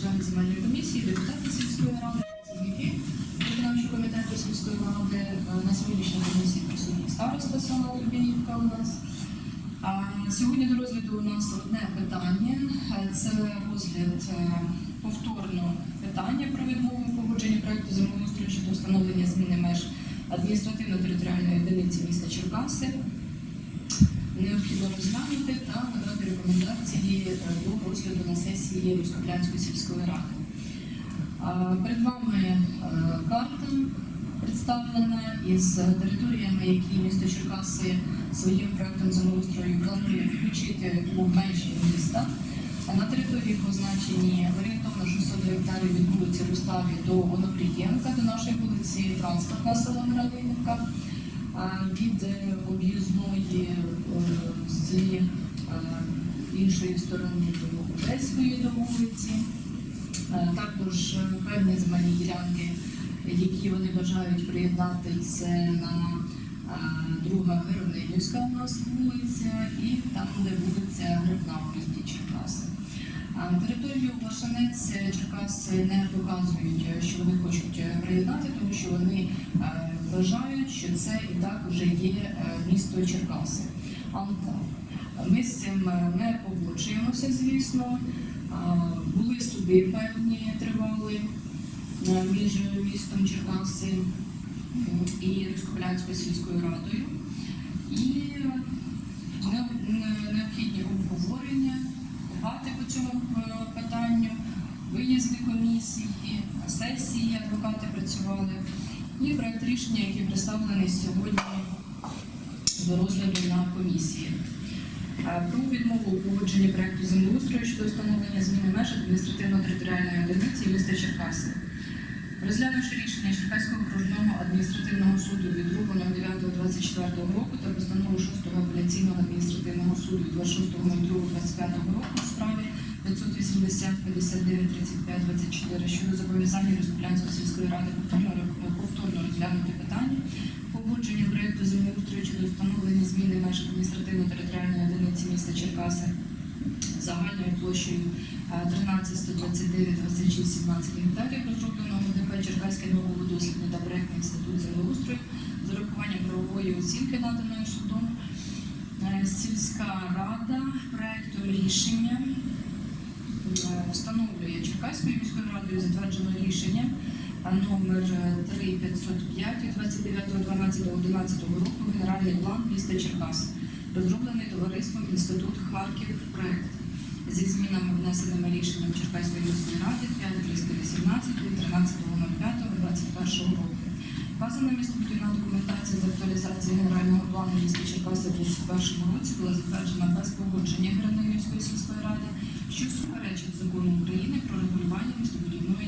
члени земельної комісії, депутати сільської ради, працівники виконавчого комітету сільської ради. Е, На сьогоднішній комісії присутні староста села Лубіївка у нас. Сьогодні до розгляду у нас одне питання. Е, Це розгляд е, повторно питання про відмову погодження проекту землеустрою щодо встановлення зміни меж адміністративно-територіальної одиниці міста Черкаси. Необхідно розглянути та надати рекомендації е, до розгляду на сесії Руськоплянської сільської ради. Перед вами е, карта представлена із територіями, які місто Черкаси своїм проектом землеустрою планує включити у межі міста. На території позначені орієнтовно 600 гектарів від вулиці Руставі до Онопрієнка, до нашої вулиці Транспортна села Миравинівка, а від е, об'їзної е, з е, іншої сторони до Одеської до вулиці. Е, Також певні земельні ділянки, які вони бажають приєднати, це на друга Геронимівська у нас вулиця і там, де вулиця Грибна в місті Черкаси. А Територію Вашанець Черкаси не показують, е, що вони хочуть е, приєднати, тому що вони е, вважають, що це і так вже є е, місто Черкаси. Анклав. Ми з цим е, не погоджуємося, звісно. Були суди певні тривали е, між містом Черкаси і Руськополянською сільською радою. І е, не- не- необхідні обговорення, дебати по цьому е, питанню, виїзди комісії, сесії, адвокати працювали. І проєкт рішення, який представлений сьогодні до розгляду на комісії. Е, Про відмову у погодженні проєкту землеустрою щодо встановлення зміни меж адміністративно-територіальної одиниці міста Черкаси. Розглянувши рішення Черкаського окружного адміністративного суду від 2.09.24 року та постанову 6-го апеляційного адміністративного суду від 26.02.25 року у справі 580 59 35 24 щодо зобов'язання Республянської сільської ради повторно, повторно розглянути питання погодження проекту землеустрою щодо встановлення зміни меж адміністративно-територіальної одиниці міста Черкаси загальною площею е, 13 129 26 17 гектарів розробленого ДП Черкаське науково-дослідний та проектний інститут землеустрою з урахуванням правової оцінки наданої судом. Е, Сільська рада проектом рішення е, встановлює Черкаською міською радою затверджено рішення номер 3505 від 29.12.11 року Генеральний план міста Черкас, розроблений товариством Інститут Харків проект зі змінами внесеними рішенням Черкаської міської ради 5318 від 13.05.21 року. Вказана містобудівна документація з актуалізації генерального плану міста Черкаси у 2021 році була затверджена без погодження Гранилівської сільської ради, що суперечить закону України про регулювання містобудівної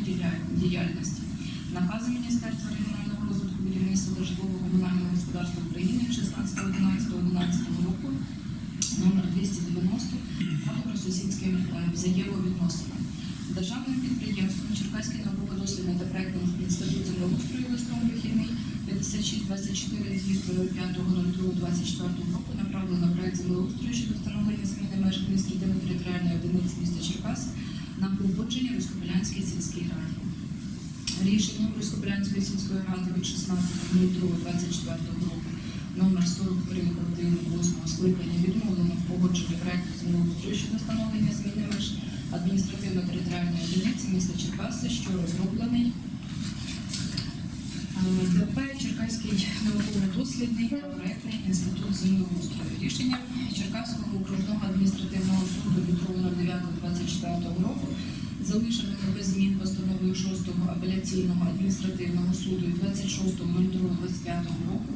діяльності. Накази Міністерства регіонального розвитку будівництва та житлово-комунального господарства України 16.11.11 року номер 290 та добросусідським е, взаємовідносинам. Державним підприємством Черкаський науково-дослідний та проектний інститут землеустрою листом вихідний 5624 від 5.02.24 року направлено проект землеустрою щодо встановлення зміни меж адміністративно-територіальної одиниці міста Черкас на погодження Руськополянській сільській раді. Рішенням Руськополянської сільської ради від 16.02.24 року номер 43 1 8 скликання відмовлено в погодженні проекту землеустрою щодо встановлення зміни меж адміністративно-територіальної одиниці міста Черкаси, що розроблений е, ДП Черкаський науково-дослідний та проектний інститут землеустрою. Рішенням Черкаського окружного адміністративного суду від 2.09.24 року залишено без змін постановою 6-го апеляційного адміністративного суду від 26.02.25 року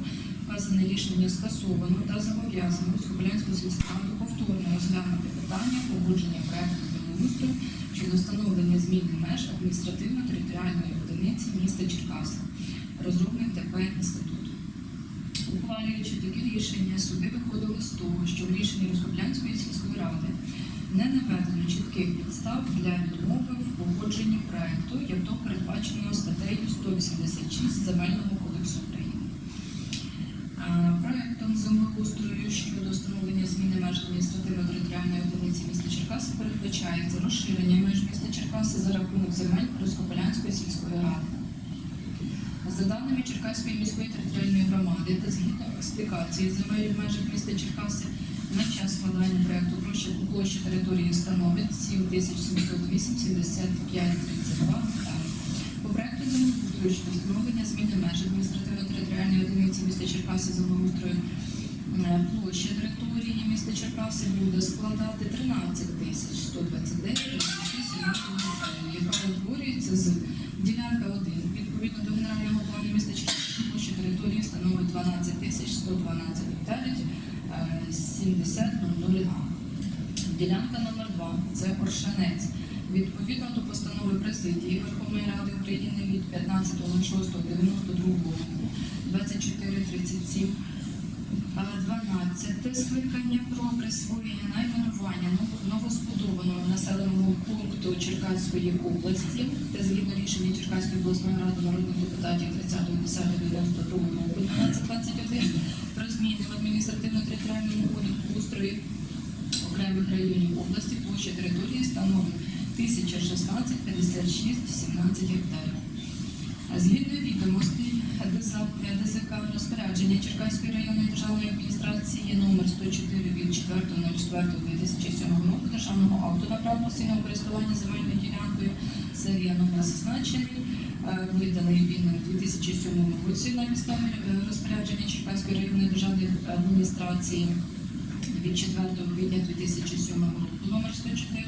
вказане рішення скасовано та зобов'язано Скоплянську сільську раду повторно розглянути питання погодження проекту землеустрою щодо встановлення зміни меж адміністративно-територіальної одиниці міста Черкаси, розробник ТП інституту. Ухвалюючи таке рішення, суди виходили з того, що в рішенні Роскоплянської сільської ради не наведено чітких підстав для відмови в погодженні проекту, як то передбачено статтею 186 Земельного кодексу України. Проектом землеустрою щодо встановлення зміни меж адміністративно-територіальної одиниці міста Черкаси передбачається розширення меж міста Черкаси за рахунок земель Роскополянської сільської ради. За даними Черкаської міської територіальної громади та згідно експлікації земель в межах міста Черкаси на час складання проекту площа, території становить 7708,7532 гектари. По проекту землеустрою встановлення зміни меж адміністративно-територіальної одиниці міста Черкаси землеустрою е, площа території міста Черкаси буде складати 13 тисяч 129 гектарів, яка утворюється з ділянка 1. Відповідно до генерального плану міста Черкаси площа території становить 12 тисяч 112 гектарів 70 га. Ділянка номер 2 це Оршанець. Відповідно до постанови президії Верховної Ради України від 15.06.92 року 2437 12 скликання про присвоєння найменування нов- новозбудованого населеного пункту Черкаської області та згідно рішення Черкаської обласної ради народних депутатів 30.10.92 року 1221 про зміни в адміністративно-територіальному устрої окремих районів області площа території становить 1016 56 17 гектарів. Згідно відомостей ДЗК, розпорядження Черкаської районної державної адміністрації номер 104 від 4.04.2007 року державного акту на право постійного користування земельною ділянкою серія номер зазначений, е, виданий він 2007 році на підставі е, розпорядження Черкаської районної державної адміністрації від 4 квітня 2007 року номер 104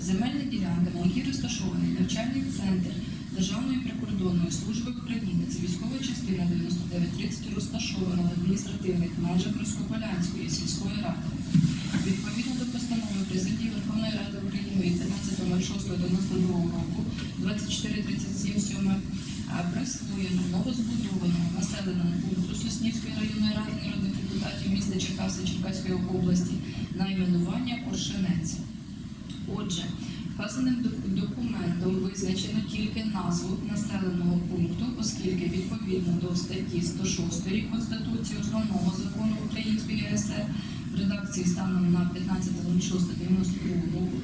земельна ділянка, на якій розташований навчальний центр Державної прикордонної служби України. Це військова частина 9930 розташована в адміністративних межах Роскополянської сільської ради. Відповідно до постанови президії Верховної Ради України від 15.06.92 року 2437 7 присвоєно новозбудованого населеного пункту Соснівської районної ради народних депутатів міста Черкаси Черкаської області найменування Оршинець. Отже, вказаним документом визначено тільки назву населеного пункту, оскільки відповідно до статті 106 Конституції основного закону Української РСР в редакції станом на 15.06.92 року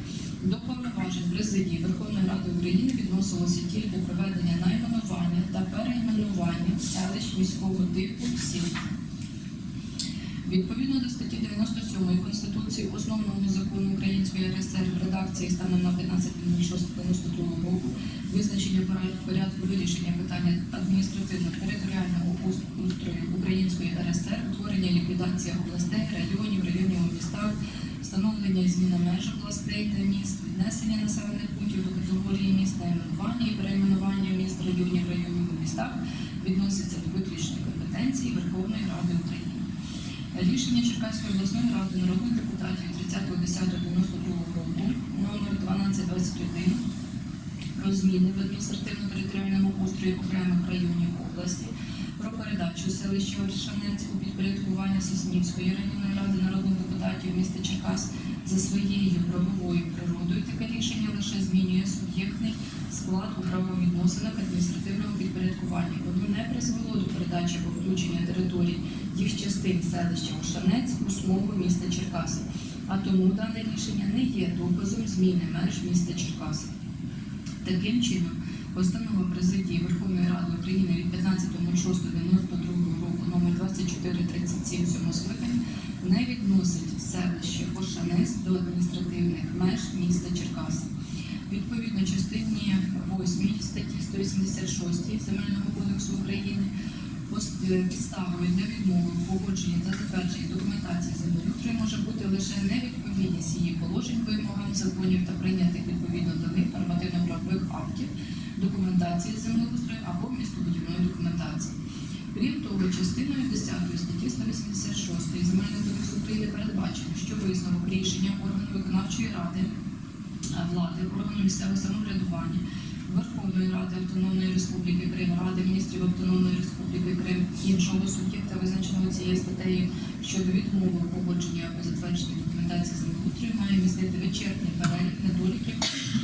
до повноважень президії Верховної Ради України відносилося тільки проведення найменування та перейменування селищ міського типу сіл. Відповідно до статті 97 Конституції основного закону Української РСР в редакції станом на 15.06.92 року визначення порядку вирішення питання адміністративно-територіального устрою Української РСР, утворення і ліквідація областей, районів, районів містах, встановлення і зміна меж областей та міст, віднесення населених пунктів до категорії міст, найменування і перейменування міст, районів, районів у містах відноситься до виключної компетенції Верховної Ради України. Рішення Черкаської обласної ради народних депутатів 30.10.92 року номер 1221 про зміни в адміністративно-територіальному устрої окремих районів області про передачу селища Оршанець у підпорядкування Соснівської районної ради народних депутатів міста Черкас за своєю правовою природою таке рішення лише змінює суб'єктний склад у правовідносинах адміністративного підпорядкування. Воно не призвело до передачі або включення територій їх частин селища Оршанець у смугу міста Черкаси. А тому дане рішення не є доказом зміни меж міста Черкаси. Таким чином, постанова президії Верховної Ради України від 15.06.92 року номер 2437 7 скликання не відносить селище Ошанець до адміністративних меж міста Черкаси. Відповідно частині 8 статті 186 Земельного кодексу України е, підставою для відмови в погодженні та затвердженні документації землеустрою може бути лише невідповідність її положень вимогам законів та прийнятих відповідно до них нормативно-правових актів, документації землеустрою або містобудівної документації. Крім того, частиною 10 статті 186 Земельного кодексу України передбачено, що висновок рішення органу виконавчої ради влади, органу місцевого самоврядування, Верховної Ради Автономної Республіки Крим, Ради міністрів Автономної Республіки Крим іншого суб'єкта, визначеного цією статтею щодо відмови в погодженні або затвердженні документації землеустрою, має містити вичерпний перелік недоліків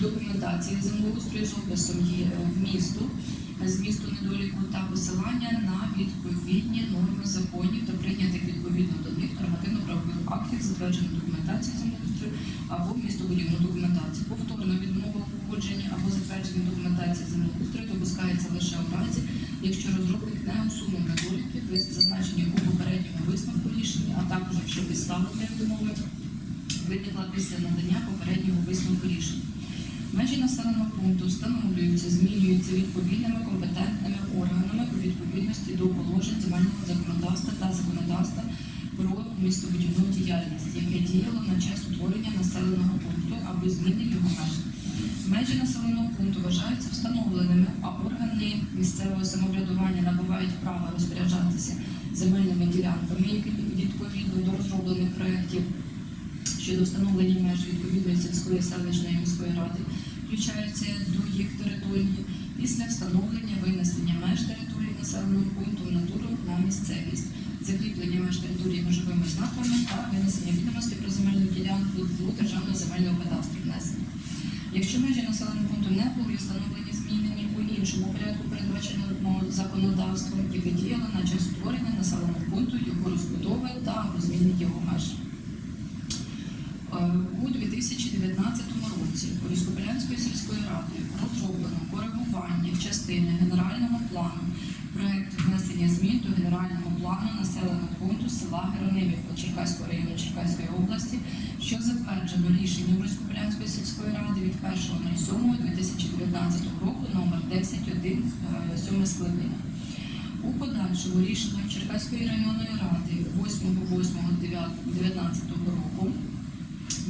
документації землеустрою з описом її вмісту, змісту недоліку та посилання на відповідні норми законів та прийнятих відповідно до них нормативно-правових актів, затверджених документації землеустрою або містобудівну документацію. Повторно відмова у або затвердженні документації землеустрою допускається лише в разі, якщо розробник не усунув недоліки, зазначені у попередньому висновку рішення, а також якщо підстава для відмови виникла після надання попереднього висновку рішення. Межі населеного пункту встановлюються, змінюються відповідними компетентними органами у відповідності до положень земельного законодавства та законодавства про містобудівну діяльність, яке діяло на час утворення населеного пункту або зміни його меж. Межі населеного пункту вважаються встановленими, а органи місцевого самоврядування набувають право розпоряджатися земельними ділянками, які відповідно до розроблених проєктів щодо встановлення меж відповідної сільської селищної міської ради включаються до їх території після встановлення винесення меж території населеного пункту в натуру на місцевість, закріплення меж території межовими знаками та винесення відомості про земельну ділянку до державного земельного кадастру. Якщо межі населеного пункту не були встановлені змінені у іншому порядку, передбаченого законодавством, яке діяло на час створення населеного пункту, його розбудови та або зміни його меж. Е, У 2019 році Коріскопілянською сільською радою розроблено коригування частини генерального плану проекту внесення змін до генерального плану населеного пункту села Геронимівка Черкаського району Черкаської області, що затверджено рішенням Коріскопілянської сільської ради від 1.07.2019 року номер 10.1 е, 7 скликання. У подальшому рішенням Черкаської районної ради 8.8.19 року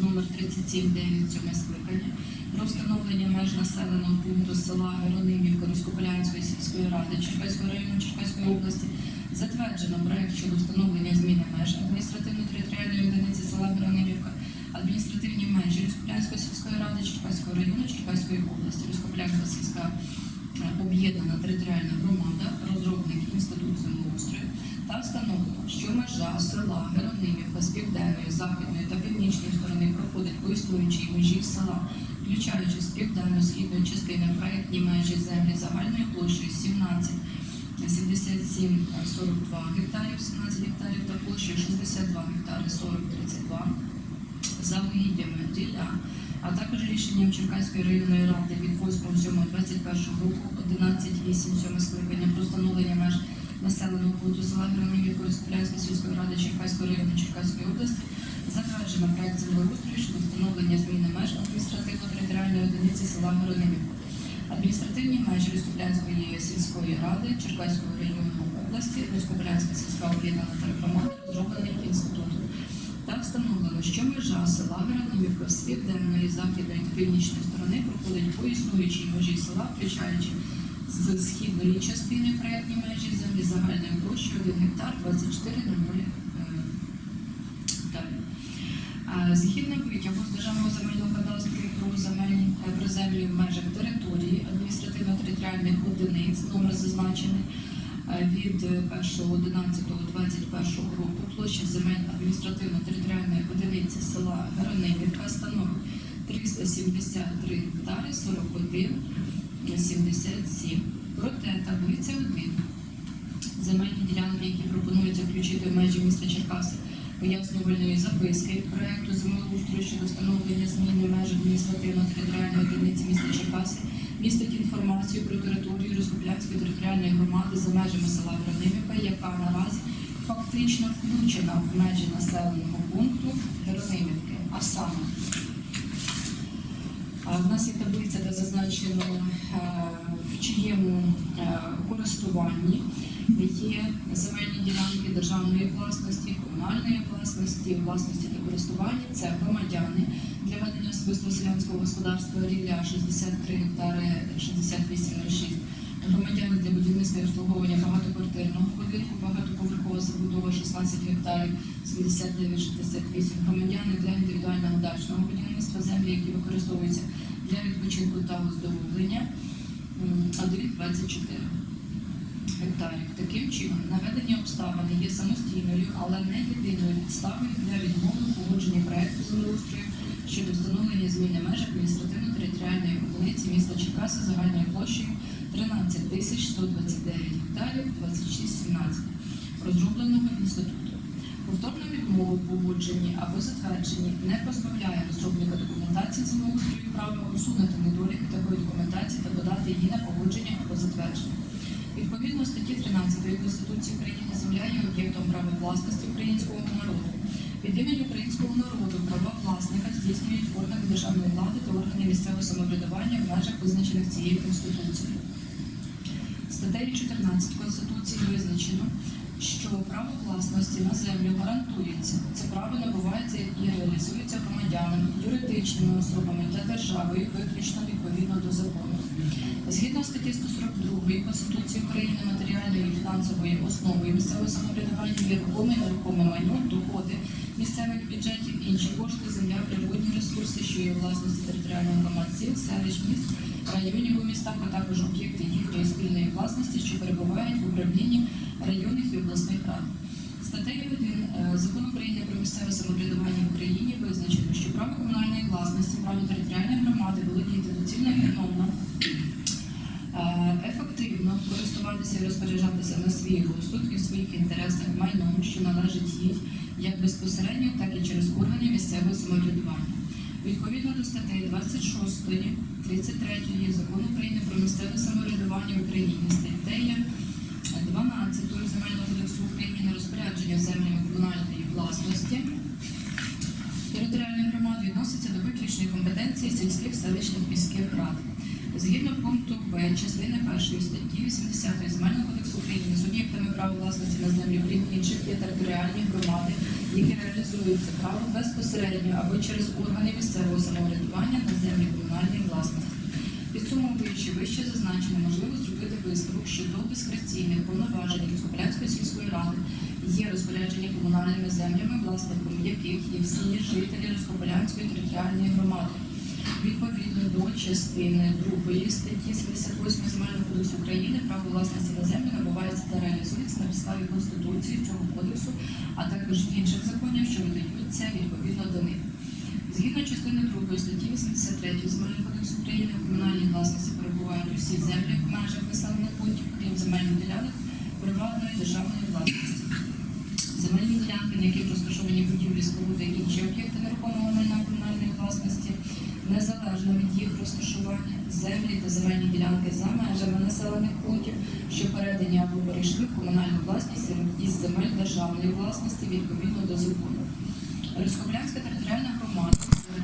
номер 37 7 скликання про встановлення меж населеного пункту села Геронимівка Руськополянської сільської ради Черкаського району Черкаської області затверджено проект щодо встановлення зміни меж адміністративно-територіальної одиниці села Геронимівка, адміністративні межі Руськополянської сільської ради Черкаського району Черкаської області, Руськополянська сільська е, об'єднана територіальна громада, розробник інститут землеустрою та встановлено, що межа села Геронимівка з південної, західної та північної сторони проходить по існуючій межі села, включаючи з південно-східної частини проектні межі землі загальною площею 17 77 42 гектарів, 17 гектарів та площею 62 гектари 40 32 за вигіддями діля, а також рішенням Черкаської районної ради від 8.7.21 року 11.8 7 скликання про встановлення меж населеного пункту села Гранівів Коріскопілянської сільської ради Черкаського району Черкаської області затверджено проект землеустрою щодо встановлення зміни меж адміністративно-територіальної одиниці села Геронимівка. Адміністративні межі Республянської сільської ради Черкаського району області, Республянська сільська об'єднана телекоманда розроблені інститутом. Та встановлено, що межа села Геронимівка з південної, західної та північної сторони проходить по існуючій межі села, включаючи з східної частини проєктні межі землі загальною площею 1 гектар 24 на 0 Згідно витягу з державного земельного кадастру про земельні е, про землі в межах території адміністративно-територіальних одиниць, номер зазначений е, від 1.11.21 року площа земель адміністративно-територіальної одиниці села Геронимівка становить 373 гектари 41 77. Проте таблиця 1 земельні ділянки, які пропонуються включити в межі міста Черкаси, пояснювальної записки проекту землеустрою щодо встановлення зміни меж адміністративно-територіальної одиниці міста Черкаси, містить інформацію про територію Розкоплянської територіальної громади за межами села Гранивівка, яка наразі фактично включена в межі населеного пункту Геронимівки. А саме а в нас є таблиця, де зазначено, е, в чиєму е, користуванні є земельні ділянки державної власності, комунальної власності, власності та користування. Це громадяни для особистого селянського господарства рілля 63 гектари 68,6. Громадяни для будівництва і обслуговування багатоквартирного будинку, багатоповерхова забудова 16 гектарів 79,68. Громадяни для індивідуального дачного будівництва землі, які використовуються для відпочинку та оздоровлення м, 1,24 гектарів. Таким чином, наведення обставини є самостійною, але не єдиною підставою для відмови у погодженні проекту землеустрою щодо встановлення зміни меж адміністративно-територіальної одиниці міста Черкаси загальною площею 13 тисяч 129 гектарів 2617 розробленого інституту. Відмова в погодженні або затвердженні не позбавляє розробника документації землеустрою права усунути недоліки такої документації та подати її на погодження або затвердження. Відповідно статті 13 Конституції України земля є об'єктом права власності українського народу. Від імені українського народу права власника здійснюють органи державної влади та органи місцевого самоврядування в межах визначених цією Конституцією. Статтею 14 Конституції визначено, що право власності на землю гарантується. Це право набувається і реалізується громадянами, юридичними особами та державою виключно відповідно до закону. Згідно статті 142 Конституції України матеріальної і фінансової основою місцевого самоврядування є рухоме нерухоме майно, доходи місцевих бюджетів, інші кошти, земля, природні ресурси, що є власності територіальних громад сіл, селищ, міст, районів у містах, а також об'єкти їхньої спільної власності, що перебувають в управлінні районних і обласних рад. Статтею 1 е, Закону України про місцеве самоврядування в Україні визначено, що право комунальної власності, право територіальної громади володіти доцільно і автономно е, ефективно користуватися і розпоряджатися на свій і в своїх інтересах майном, що належить їй як безпосередньо, так і через органи місцевого самоврядування. Відповідно до статей 26, 33 Закону України про місцеве самоврядування в Україні, статтею 12 Земельного кодексу України на розпорядження землями комунальної власності територіальних громад відноситься до виключної компетенції сільських селищних міських рад. Згідно пункту Б частини першої статті 80 Земельного кодексу України суб'єктами права власності на землі крім інших є територіальні громади, які реалізують це право безпосередньо або через органи місцевого самоврядування на землі комунальної власності. Підсумовуючи вище зазначене, можливо зробити висновок, що до дискреційних повноважень Ріскополянської сільської ради є розпорядження комунальними землями, власником яких є всі жителі Роскополянської територіальної громади. Відповідно до частини 2 статті 78 Земельного кодексу України право власності на землю набувається та реалізується на підставі Конституції цього кодексу, а також інших законів, що видаються відповідно до них. Згідно частини 2 статті 83 Земельного кодексу України у комунальній власності перебувають усі землі в межах населених пунктів, крім земельних ділянок приватної державної власності. Земельні ділянки, на яких розташовані будівлі, споруди інші об'єкти нерухомого майна комунальної власності, незалежно від їх розташування, землі та земельні ділянки за межами населених пунктів, що передані або перейшли в комунальну власність із земель державної власності відповідно до закону. Рископлянська територіальна громада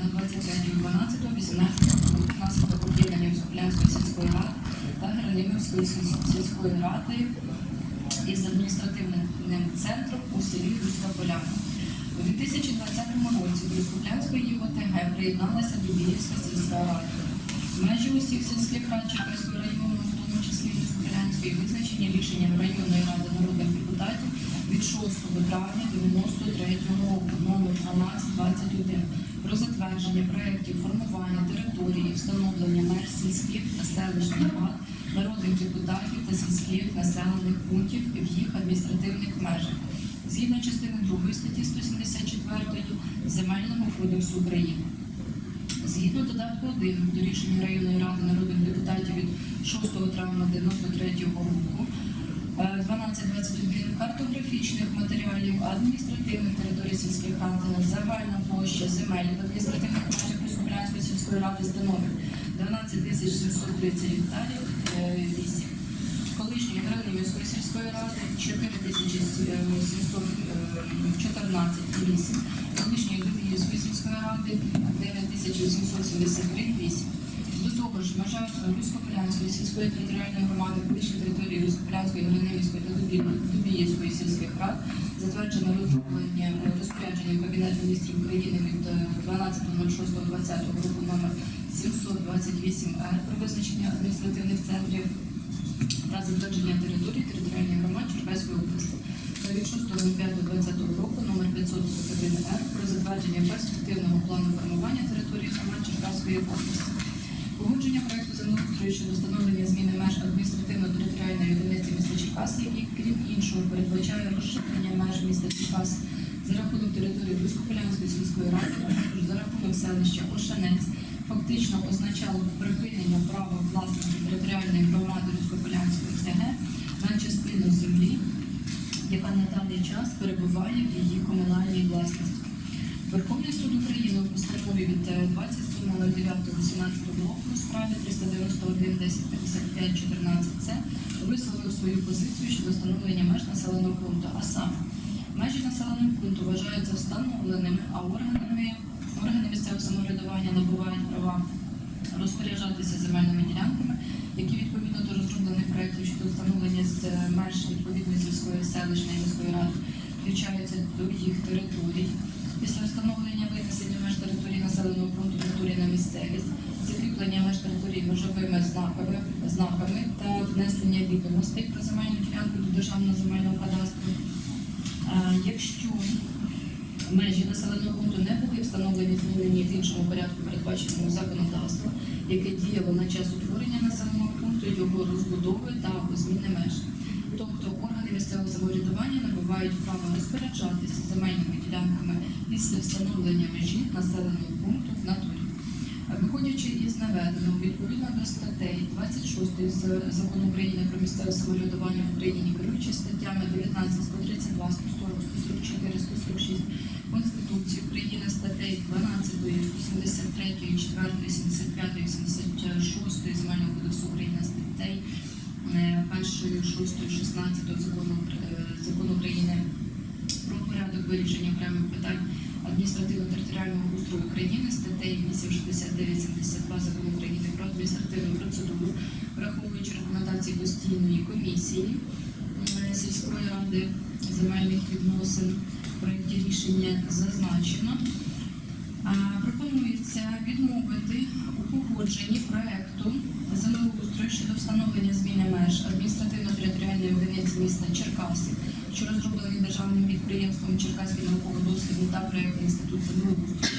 на 23.12.18 року внаслідок об'єднання Рископлянської сільської ради та Геронимівської сільської ради із адміністративним центром у селі Руська Поляна. У 2020 році до Рускоплянської ОТГ приєдналася Дубіївська сільська рада. Межі усіх сільських рад Черкаського району, в тому числі Рускоплянської, визначені рішенням районної ради народних депутатів від 6 травня 93 року номер 1221 про затвердження проєктів формування території, встановлення меж сільських та селищних рад, народних депутатів та сільських населених пунктів в їх адміністративних межах згідно частини 2 статті 174 Земельного кодексу України. Згідно додатку 1 до рішення районної ради народних депутатів від 6 травня 93 року е, 1221 картографічних матеріалів адміністративних територій сільських рад, загальна площа земель адміністративних площах Космолянської сільської ради становить 12 730 гектарів е, 8 Вишні ради міської сільської ради 4714 8. Вишньої ради сільської ради 9873 8. До того ж, межа Руськополянської сільської територіальної громади колишньої території Руськополянської, Гриневської та Дубіївської сільських рад затверджено виправлення е, розпорядженням Кабінету міністрів України від е, 12.06.20 року номер 728 р про визначення адміністративних центрів та затвердження території територіальних громад Черкаської області від 6.05.20 року номер 541 р про затвердження перспективного плану формування території громад Черкаської області. Погодження проекту землеустрою щодо встановлення зміни меж адміністративно-територіальної одиниці міста Черкаси, який, крім іншого, передбачає розширення меж міста Черкас за рахунок території Руськополянської сільської ради, а також за рахунок селища Ошанець, фактично означало припинення територіальної громади Руськополянської ТГ на частину землі, яка на даний час перебуває в її комунальній власності. Верховний суд України у постанові від е, 27.09.18 року у справі 391 10 55 14 с висловив свою позицію щодо встановлення меж населеного пункту. А саме межі населеного пункту вважаються встановленими, а органами органи місцевого самоврядування набувають права розпоряджатися земельними ділянками, які відповідно до розроблених проєктів щодо встановлення з е, меж відповідної сільської селищної міської ради включаються до їх територій. Після встановлення винесення меж території населеного пункту території на місцевість, закріплення меж території межовими знаками, знаками та внесення відомостей про земельну ділянку до державного земельного кадастру. Якщо межі населеного пункту не були встановлені змінені в іншому порядку, передбаченому законодавством, яке діяло на час утворення населеного пункту, його розбудови та зміни меж. Тобто органи місцевого самоврядування набувають право розпоряджатися земельними ділянками після встановлення межі населеного пункту в натурі. Виходячи із наведеного, відповідно до статей 26 з закону України про місцеве самоврядування в Україні, керуючись статтями 19, 132, 140, 144, 146 Конституції України, статей 12, 173, 4, 75, 86 Земельного кодексу України, статей е, 1, 6, 16 закону, е, закону України про порядок вирішення окремих питань адміністративно-територіального устрою України, статей 869 72 закону України про адміністративну процедуру, враховуючи рекомендації постійної комісії сільської ради земельних відносин, рішення зазначено. Пропонується відмовити у погодженні проекту землеустрою щодо встановлення зміни меж адміністративно-територіальної одиниці міста Черкаси, що розроблений державним підприємством Черкаський науково-дослідний та проєктний інститут землеустрою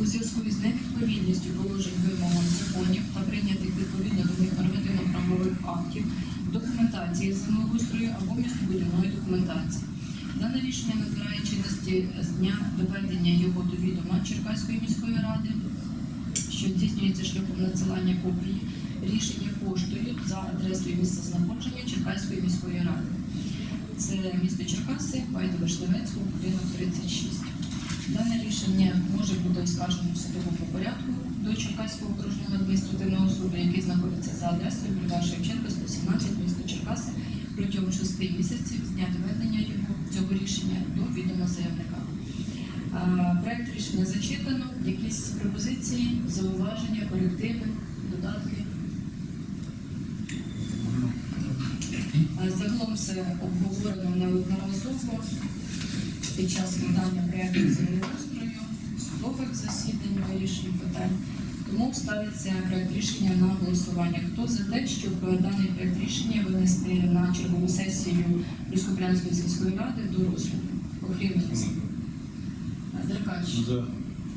у зв'язку із невідповідністю положень вимогам законів та прийнятих відповідно до них нормативно-правових актів, документації землеустрою або містобудівної документації. Дане рішення набирає чинності з дня доведення його до відома Черкаської міської ради, що здійснюється шляхом надсилання копії рішення поштою за адресою місця знаходження Черкаської міської ради. Це місто Черкаси, Пайда Вишневецького, будинок 36. Дане рішення може бути оскаржено в судовому порядку до Черкаського окружного адміністративного суду, який знаходиться за адресою Бульвар Шевченка, 117, місто Черкаси, протягом 6 місяців з дня доведення його цього рішення до відома заявника. Проект рішення зачитано. Якісь пропозиції, зауваження, корективи, додатки. Загалом все обговорено неодноразово під час надання проєкту землеустрою, судових засідань, вирішень питань. Тому ставиться проєкт рішення на голосування. Хто за те, щоб даний проєкт рішення винести на чергову сесію Люскоплянської сільської ради до розгляду? Охрімець. Деркач. За.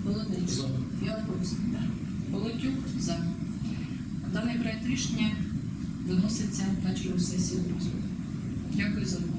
Володимир. За. Фіалковський. Володюк. За. Даний проєкт рішення виноситься на чергову сесію до розгляду. Дякую за увагу.